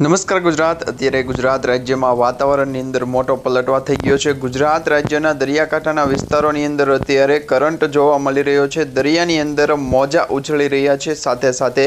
નમસ્કાર ગુજરાત. અત્યારે ગુજરાત રાજ્યમાં વાતાવરણની અંદર મોટો પલટવા થઈ ગયો છે. ગુજરાત રાજ્યના દરિયાકાંઠાના વિસ્તારોની અંદર અત્યારે કરંટ જોવા મળી રહ્યો છે. દરિયાની અંદર મોજા ઉછળી રહ્યા છે. સાથે સાથે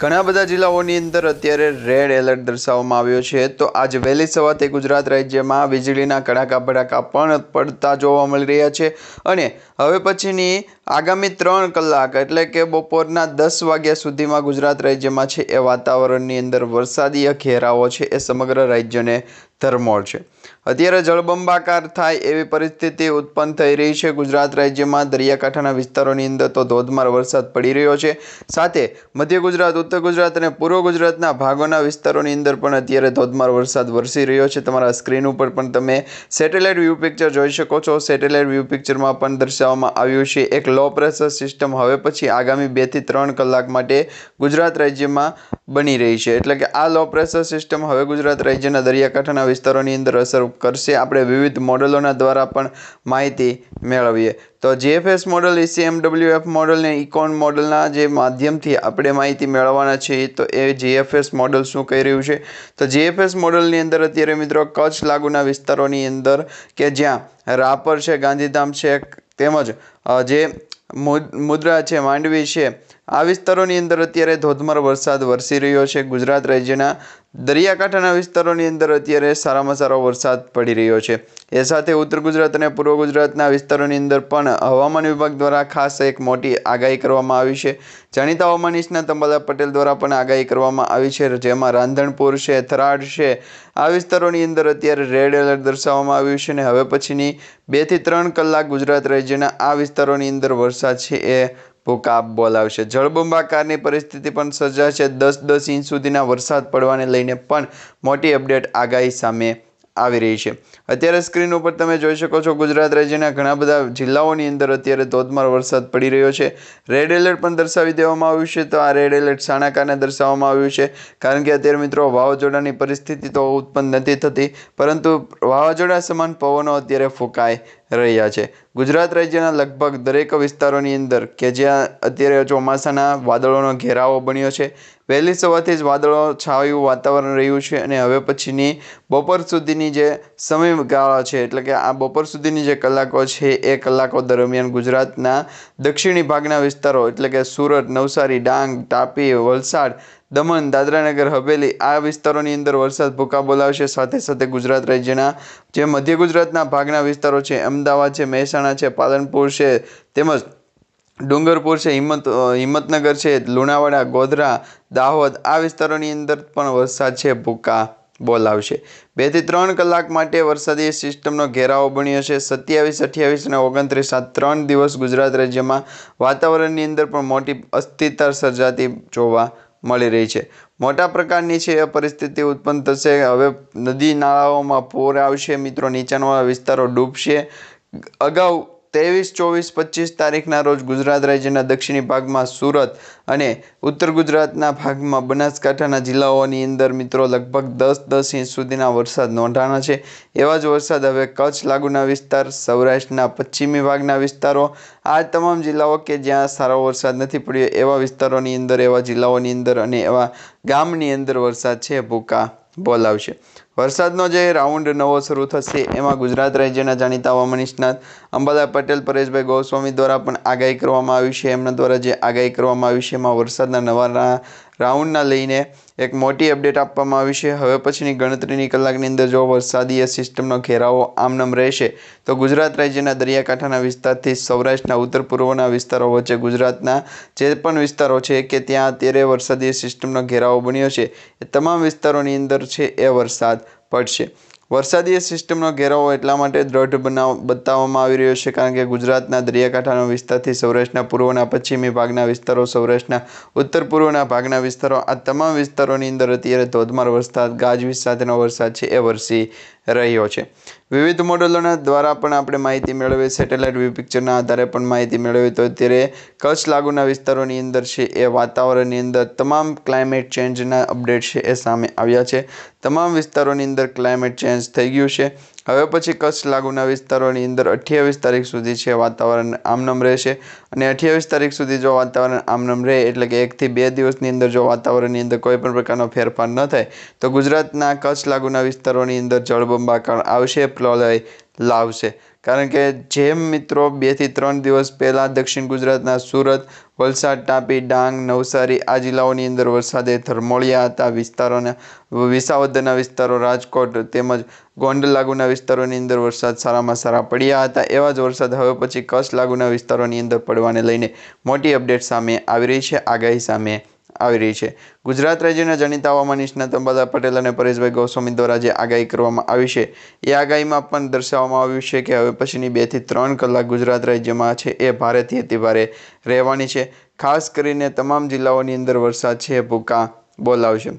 ઘણા બધા જિલ્લાઓની અંદર અત્યારે રેડ એલર્ટ દર્શાવવામાં આવ્યો છે. તો આજ વહેલી સવારથી ગુજરાત રાજ્યમાં વીજળીના કડાકા ભડાકા પણ પડતા જોવા મળી રહ્યા છે. અને હવે પછીની આગામી ત્રણ કલાક, એટલે કે બપોરના દસ વાગ્યા સુધીમાં ગુજરાત રાજ્યમાં છે એ વાતાવરણની અંદર વરસાદીય ઘેરાવો છે એ સમગ્ર રાજ્યને ધરમોળ છે. અત્યારે જળબંબાકાર થાય એવી પરિસ્થિતિ ઉત્પન્ન થઈ રહી છે. ગુજરાત રાજ્યમાં દરિયાકાંઠાના વિસ્તારોની અંદર તો ધોધમાર વરસાદ પડી રહ્યો છે. સાથે મધ્ય ગુજરાત, ઉત્તર ગુજરાત અને પૂર્વ ગુજરાતના ભાગોના વિસ્તારોની અંદર પણ અત્યારે ધોધમાર વરસાદ વરસી રહ્યો છે. તમારા સ્ક્રીન ઉપર પણ તમે સેટેલાઇટ વ્યૂ પિક્ચર જોઈ શકો છો. સેટેલાઇટ વ્યૂ પિક્ચરમાં પણ દર્શાવવામાં આવ્યું છે. એક લો પ્રેશર સિસ્ટમ હવે પછી આગામી બેથી ત્રણ કલાક માટે ગુજરાત રાજ્યમાં બની રહી છે. એટલે કે આ લો પ્રેશર સિસ્ટમ હવે ગુજરાત રાજ્યના દરિયાકાંઠાના વિસ્તારોની અંદર અસર કરશે. આપણે વિવિધ મોડલોના દ્વારા પણ માહિતી મેળવીએ. તો જીએફએસ મોડલ એફ મોડલ ને ઇકોન મોડલના જે માધ્યમથી આપણે માહિતી મેળવવાના છીએ, તો એ જીએફએસ મોડલ શું કહી રહ્યું છે? તો જીએફએસ મોડલની અંદર અત્યારે મિત્રો કચ્છ લાગુના વિસ્તારોની અંદર કે જ્યાં રાપર છે, ગાંધીધામ છે, તેમજ જે મુદ- મુદ્રા છે, માંડવી છે આ વિસ્તારોની અંદર અત્યારે ધોધમાર વરસાદ વરસી રહ્યો છે. ગુજરાત રાજ્યના દરિયાકાંઠાના વિસ્તારોની અંદર અત્યારે સારામાં સારો વરસાદ પડી રહ્યો છે. એ સાથે ઉત્તર ગુજરાત અને પૂર્વ ગુજરાતના વિસ્તારોની અંદર પણ હવામાન વિભાગ દ્વારા ખાસ એક મોટી આગાહી કરવામાં આવી છે. જાણીતા હવામાન નિષ્ણાત અંબાલા પટેલ દ્વારા પણ આગાહી કરવામાં આવી છે. જેમાં રાંધણપુર છે થરાડ છે, આ વિસ્તારોની અંદર અત્યારે રેડ એલર્ટ દર્શાવવામાં આવ્યું છે અને હવે પછીની બેથી ત્રણ કલાક ગુજરાત રાજ્યના આ વિસ્તારોની અંદર વરસાદ છે એ ભૂકાપ બોલાવશે જળબંબાકારની પરિસ્થિતિ પણ સર્જાશે. દસ દસ ઇંચ સુધીના વરસાદ પડવાને લઈને પણ મોટી અપડેટ આગાહી સામે આવી રહી છે. અત્યારે સ્ક્રીન ઉપર તમે જોઈ શકો છો, ગુજરાત રાજ્યના ઘણા બધા જિલ્લાઓની અંદર અત્યારે ધોધમાર વરસાદ પડી રહ્યો છે. રેડ એલર્ટ પણ દર્શાવી દેવામાં આવ્યું છે. તો આ રેડ એલર્ટ કારણે દર્શાવવામાં આવ્યું છે. કારણ કે અત્યારે મિત્રો વાવાઝોડાની પરિસ્થિતિ તો ઉત્પન્ન નથી થતી, પરંતુ વાવાઝોડા સમાન પવનો અત્યારે ફૂંકાઈ રહ્યા છે. ગુજરાત રાજ્યના લગભગ દરેક વિસ્તારોની અંદર કે જ્યાં અત્યારે ચોમાસાના વાદળોનો ઘેરાવો બન્યો છે, વહેલી સવારથી જ વાદળો છાયું વાતાવરણ રહ્યું છે અને હવે પછીની બપોર સુધીની જે સમયગાળા છે, એટલે કે આ બપોર સુધીની જે કલાકો છે, એ કલાકો દરમિયાન ગુજરાતના દક્ષિણી ભાગના વિસ્તારો, એટલે કે સુરત, નવસારી, ડાંગ, તાપી, વલસાડ દમણ, દાદરાનગર, હવેલી આ વિસ્તારોની અંદર વરસાદ ભૂકા બોલાવશે. સાથે સાથે ગુજરાત રાજ્યના જે મધ્ય ગુજરાતના ભાગના વિસ્તારો છે, અમદાવાદ છે, મહેસાણા છે, પાલનપુર છે, તેમજ ડુંગરપુર છે, હિંમત હિંમતનગર છે, લુણાવાડા, ગોધરા, દાહોદ આ વિસ્તારોની અંદર પણ વરસાદ છે, ભૂકા બોલાવશે. બેથી ત્રણ કલાક માટે વરસાદી સિસ્ટમનો ઘેરાવો બન્યો છે. સત્યાવીસ, અઠ્યાવીસ અને ઓગણત્રીસ આ ત્રણ દિવસ ગુજરાત રાજ્યમાં વાતાવરણની અંદર પણ મોટી અસ્થિરતા સર્જાતી જોવા મળી રહી છે. મોટા પ્રકારની છે એ પરિસ્થિતિ ઉત્પન્ન થશે. હવે નદી નાળાઓમાં પૂર આવશે. મિત્રો, નીચાણવાળા વિસ્તારો ડૂબશે. અગાઉ ત્રેવીસ, ચોવીસ, પચીસ તારીખના રોજ ગુજરાત રાજ્યના દક્ષિણી ભાગમાં સુરત અને ઉત્તર ગુજરાતના ભાગમાં બનાસકાંઠાના જિલ્લાઓની અંદર મિત્રો લગભગ દસ દસ ઇંચ સુધીના વરસાદ નોંધાણા છે. એવા જ વરસાદ હવે કચ્છ લાગુના વિસ્તાર, સૌરાષ્ટ્રના પશ્ચિમી ભાગના વિસ્તારો, આ તમામ જિલ્લાઓ કે જ્યાં સારો વરસાદ નથી પડ્યો એવા વિસ્તારોની અંદર, એવા જિલ્લાઓની અંદર અને એવા ગામની અંદર વરસાદ છે ભૂકા બોલાવશે. વરસાદનો જે રાઉન્ડ નવો શરૂ થશે, એમાં ગુજરાત રાજ્યના જાણીતા હવામાન નિષ્ણાત અંબાલા પટેલ, પરેશભાઈ ગોસ્વામી દ્વારા પણ આગાહી કરવામાં આવી છે. એમના દ્વારા જે આગાહી કરવામાં આવી છે, એમાં વરસાદના નવા રાઉન્ડના લઈને એક મોટી અપડેટ આપવામાં આવી છે. હવે પછીની ગણતરીની કલાકની અંદર જો વરસાદીય સિસ્ટમનો ઘેરાવો આમનામ રહેશે, તો ગુજરાત રાજ્યના દરિયાકાંઠાના વિસ્તારથી સૌરાષ્ટ્રના ઉત્તર પૂર્વના વિસ્તારો વચ્ચે ગુજરાતના જે પણ વિસ્તારો છે કે ત્યાં અત્યારે વરસાદીય સિસ્ટમનો ઘેરાવો બન્યો છે, એ તમામ વિસ્તારોની અંદર છે એ વરસાદ પડશે. વરસાદીય સિસ્ટમનો ઘેરાવો એટલા માટે દ્રઢ બનાવ, બતાવવામાં આવી રહ્યો છે, કારણ કે ગુજરાતના દરિયાકાંઠાનો વિસ્તારથી સૌરાષ્ટ્રના પૂર્વના પશ્ચિમી ભાગના વિસ્તારો, સૌરાષ્ટ્રના ઉત્તર પૂર્વના ભાગના વિસ્તારો, આ તમામ વિસ્તારોની અંદર અત્યારે ધોધમાર વરસાદ, ગાજવીજ સાથેનો વરસાદ છે, એ વરસી રહ્યો છે. વિવિધ મોડેલોના દ્વારા પણ આપણે માહિતી મેળવી સેટેલાઇટ વ્યૂ પિક્ચરના આધારે પણ માહિતી મેળવી તો અત્યારે કચ્છ લાગુના વિસ્તારોની અંદર છે એ વાતાવરણની અંદર તમામ ક્લાઇમેટ ચેન્જના અપડેટ છે એ સામે આવ્યા છે. તમામ વિસ્તારોની અંદર ક્લાઇમેટ ચેન્જ થઈ ગયું છે. હવે પછી કચ્છ લાગુના વિસ્તારોની અંદર અઠ્યાવીસ તારીખ સુધી છે વાતાવરણ આમનમ રહેશે. અને અઠ્યાવીસ તારીખ સુધી જો વાતાવરણ આમનમ રહે, એટલે કે એકથી બે દિવસની અંદર જો વાતાવરણની અંદર કોઈ પણ પ્રકારનો ફેરફાર ન થાય, તો ગુજરાતના કચ્છ લાગુના વિસ્તારોની અંદર જળબંબાકાર આવશે, પ્રલય લાવશે. કારણ કે જેમ મિત્રો બેથી ત્રણ દિવસ પહેલાં દક્ષિણ ગુજરાતના સુરત, વલસાડ, તાપી, ડાંગ, નવસારી આ જિલ્લાઓની અંદર વરસાદે ધરમોળ્યા હતા. વિસ્તારોને, વિસાવદરના વિસ્તારો, રાજકોટ તેમજ ગોંડલ લાગુના વિસ્તારોની અંદર વરસાદ સારામાં સારા પડ્યા હતા. એવા જ વરસાદ હવે પછી કચ્છ લાગુના વિસ્તારોની અંદર પડવાને લઈને મોટી અપડેટ સામે આવી રહી છે. આગાહી સામે આવી રહી છે. ગુજરાત રાજ્યના જાણીતા હવામાન નિષ્ણાત અંબાદા પટેલ અને પરેશભાઈ ગોસ્વામી દ્વારા જે આગાહી કરવામાં આવી છે, એ આગાહીમાં પણ દર્શાવવામાં આવ્યું છે કે હવે પછીની બેથી ત્રણ કલાક ગુજરાત રાજ્યમાં છે એ ભારેથી અતિભારે રહેવાની છે. ખાસ કરીને તમામ જિલ્લાઓની અંદર વરસાદ છે ભૂકા બોલાવશે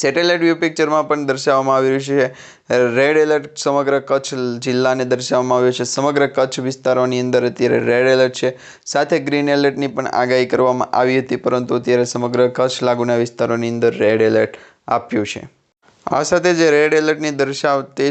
સેટેલાઇટ વ્યૂ પિક્ચરમાં પણ દર્શાવવામાં આવી રહ્યું છે. રેડ એલર્ટ સમગ્ર કચ્છ જિલ્લાને દર્શાવવામાં આવ્યો છે. સમગ્ર કચ્છ વિસ્તારોની અંદર અત્યારે રેડ એલર્ટ છે. સાથે ગ્રીન એલર્ટની પણ આગાહી કરવામાં આવી હતી, પરંતુ અત્યારે સમગ્ર કચ્છ લાગુના વિસ્તારોની અંદર રેડ એલર્ટ આપ્યું છે. આ સાથે જે રેડ એલર્ટની દર્શાવતી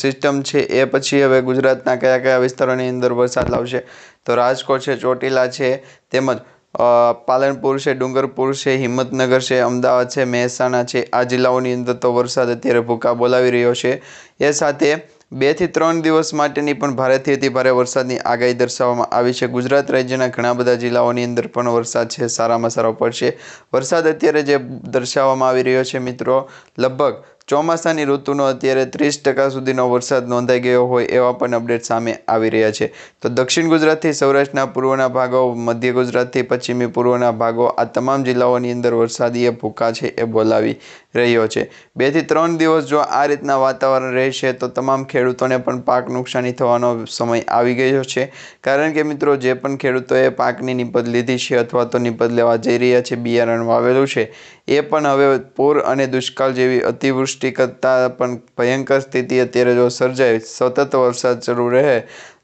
સિસ્ટમ છે, એ પછી હવે ગુજરાતના કયા કયા વિસ્તારોની અંદર વરસાદ લાવશે? તો રાજકોટ છે, ચોટીલા છે, તેમજ પાલનપુર છે, ડુંગરપુર છે, હિંમતનગર છે, અમદાવાદ છે, મહેસાણા છે, આ જિલ્લાઓની અંદર તો વરસાદ અત્યારે ભૂકા બોલાવી રહ્યો છે. એ સાથે બેથી ત્રણ દિવસ માટેની પણ ભારેથી અતિ ભારે વરસાદની આગાહી દર્શાવવામાં આવી છે. ગુજરાત રાજ્યના ઘણા બધા જિલ્લાઓની અંદર પણ વરસાદ છે, સારામાં સારો પડશે. વરસાદ અત્યારે જે દર્શાવવામાં આવી રહ્યો છે મિત્રો, લગભગ ચોમાસાની ઋતુનો અત્યારે ત્રીસ ટકા સુધીનો વરસાદ નોંધાઈ ગયો હોય એવા પણ અપડેટ સામે આવી રહ્યા છે. તો દક્ષિણ ગુજરાતથી સૌરાષ્ટ્રના પૂર્વના ભાગો, મધ્ય ગુજરાતથી પશ્ચિમી પૂર્વના ભાગો, આ તમામ જિલ્લાઓની અંદર વરસાદીય ભૂકા છે એ બોલાવી રહ્યો છે. બેથી ત્રણ દિવસ જો આ રીતના વાતાવરણ રહેશે તો તમામ ખેડૂતોને પણ પાક નુકસાની થવાનો સમય આવી ગયો છે. કારણ કે મિત્રો, જે પણ ખેડૂતોએ પાકની નિપજ લીધી છે અથવા તો નિપજ લેવા જઈ રહ્યા છે, બિયારણ વાવેલું છે એ પણ હવે પૂર અને દુષ્કાળ જેવી અતિવૃષ્ટિ કરતાં પણ ભયંકર સ્થિતિ અત્યારે જો સર્જાય, સતત વરસાદ ચાલુ રહે.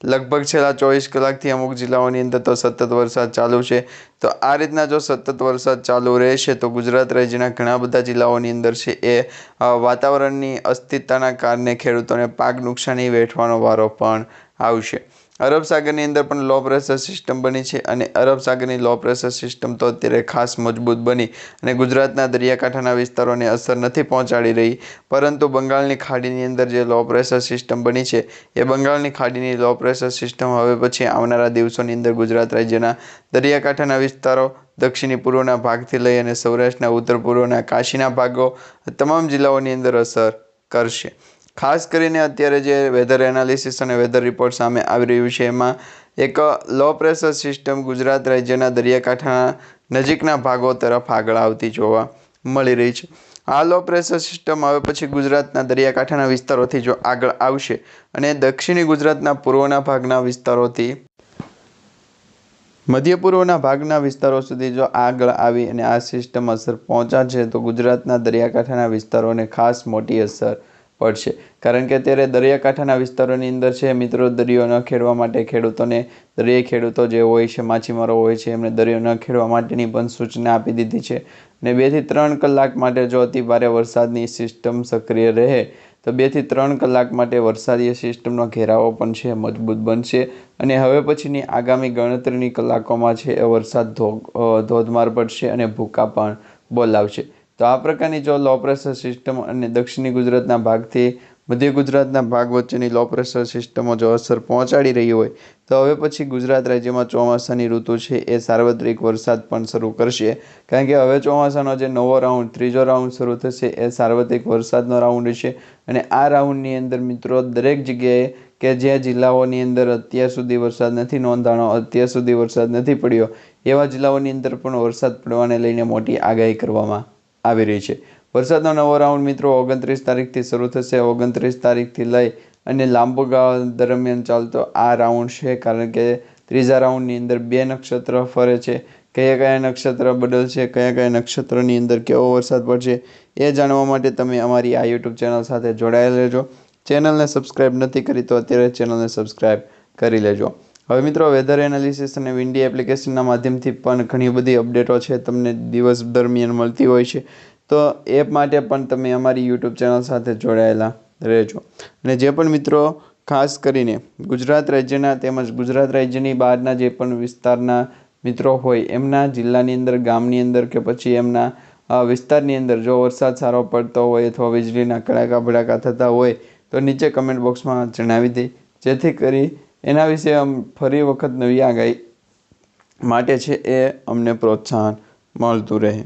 લગભગ છેલ્લા ચોવીસ કલાકથી અમુક જિલ્લાઓની અંદર તો સતત વરસાદ ચાલુ છે. તો આ રીતના જો સતત વરસાદ ચાલુ રહેશે તો ગુજરાત રાજ્યના ઘણા બધા જિલ્લાઓની અંદર છે એ વાતાવરણની અસ્થિરતાના કારણે ખેડૂતોને પાક નુકસાની વેઠવાનો વારો પણ આવશે અરબ સાગરની અંદર પણ લો પ્રેશર સિસ્ટમ બની છે અને અરબ સાગરની લો પ્રેશર સિસ્ટમ તો અત્યારે ખાસ મજબૂત બની અને ગુજરાતના દરિયાકાંઠાના વિસ્તારોને અસર નથી પહોંચાડી રહી. પરંતુ બંગાળની ખાડીની અંદર જે લો પ્રેશર સિસ્ટમ બની છે, એ બંગાળની ખાડીની લો પ્રેશર સિસ્ટમ હવે પછી આવનારા દિવસોની અંદર ગુજરાત રાજ્યના દરિયાકાંઠાના વિસ્તારો, દક્ષિણી પૂર્વના ભાગથી લઈ અને સૌરાષ્ટ્રના ઉત્તર પૂર્વના કાશીના ભાગો તમામ જિલ્લાઓની અંદર અસર કરશે. ખાસ કરીને અત્યારે જે વેધર એનાલિસિસ અને વેધર રિપોર્ટ સામે આવી રહ્યું છે, એમાં એક લો પ્રેશર સિસ્ટમ ગુજરાત રાજ્યના દરિયાકાંઠાના નજીકના ભાગો તરફ આગળ આવતી જોવા મળી રહી છે. આ લો પ્રેશર સિસ્ટમ હવે પછી ગુજરાતના દરિયાકાંઠાના વિસ્તારોથી જો આગળ આવશે અને દક્ષિણી ગુજરાતના પૂર્વના ભાગના વિસ્તારોથી મધ્ય પૂર્વના ભાગના વિસ્તારો સુધી જો આગળ આવી અને આ સિસ્ટમ અસર પહોંચાડશે, તો ગુજરાતના દરિયાકાંઠાના વિસ્તારોને ખાસ મોટી અસર પડશે. કારણ કે અત્યારે દરિયાકાંઠાના વિસ્તારોની અંદર છે, મિત્રો, દરિયો ન ખેડવા માટે ખેડૂતોને, દરિયાઈ ખેડૂતો જે હોય છે, માછીમારો હોય છે, એમને દરિયો ન ખેડવા માટેની પણ સૂચના આપી દીધી છે. અને બેથી ત્રણ કલાક માટે જો અતિ ભારે વરસાદની સિસ્ટમ સક્રિય રહે, તો બેથી ત્રણ કલાક માટે વરસાદીય સિસ્ટમનો ઘેરાવો પણ છે, મજબૂત બનશે. અને હવે પછીની આગામી ગણતરીની કલાકોમાં છે એ વરસાદ ધોધમાર પડશે અને ભૂકા પણ બોલાવશે. તો આ પ્રકારની જો લો પ્રેશર સિસ્ટમ અને દક્ષિણી ગુજરાતના ભાગથી મધ્ય ગુજરાતના ભાગ વચ્ચેની લો પ્રેશર સિસ્ટમો જો અસર પહોંચાડી રહી હોય, તો હવે પછી ગુજરાત રાજ્યમાં ચોમાસાની ઋતુ છે એ સાર્વત્રિક વરસાદ પણ શરૂ કરશે. કારણ કે હવે ચોમાસાનો જે નવો રાઉન્ડ ત્રીજો રાઉન્ડ શરૂ થશે એ સાર્વત્રિક વરસાદનો રાઉન્ડ છે અને આ રાઉન્ડની અંદર મિત્રો દરેક જગ્યાએ કે જે જિલ્લાઓની અંદર અત્યાર સુધી વરસાદ નથી નોંધાણો, અત્યાર સુધી વરસાદ નથી પડ્યો, એવા જિલ્લાઓની અંદર પણ વરસાદ પડવાને લઈને મોટી આગાહી કરવામાં આવી રહી છે. વરસાદનો નવો રાઉન્ડ મિત્રો ઓગણત્રીસ તારીખથી શરૂ થશે. ઓગણત્રીસ તારીખથી લઈ અને લાંબો ગાળા દરમિયાન ચાલતો આ રાઉન્ડ છે. કારણ કે ત્રીજા રાઉન્ડની અંદર બે નક્ષત્ર ફરે છે. કયા કયા નક્ષત્ર બદલશે કયા કયા નક્ષત્રની અંદર કેવો વરસાદ પડશે? એ જાણવા માટે તમે અમારી આ યુટ્યુબ ચેનલ સાથે જોડાયેલા રહેજો. ચેનલને સબસ્ક્રાઈબ નથી કરી તો અત્યારે ચેનલને સબસ્ક્રાઈબ કરી લેજો. હવે મિત્રો વેધર એનાલિસિસ અને વિન્ડી એપ્લિકેશનના માધ્યમથી પણ ઘણી બધી અપડેટો છે તમને દિવસ દરમિયાન મળતી હોય છે. તો એ માટે પણ તમે અમારી યુટ્યુબ ચેનલ સાથે જોડાયેલા રહેજો. અને જે પણ મિત્રો, ખાસ કરીને ગુજરાત રાજ્યના તેમજ ગુજરાત રાજ્યની બહારના જે પણ વિસ્તારના મિત્રો હોય, એમના જિલ્લાની અંદર, ગામની અંદર કે પછી એમના વિસ્તારની અંદર જો વરસાદ સારો પડતો હોય અથવા વીજળીના કડાકા ભડાકા થતા હોય, તો નીચે કમેન્ટ બોક્સમાં જણાવી દે. જેથી કરી એના વિશે આમ ફરી વખત નવી આગાહી માટે છે એ અમને પ્રોત્સાહન મળતું રહે.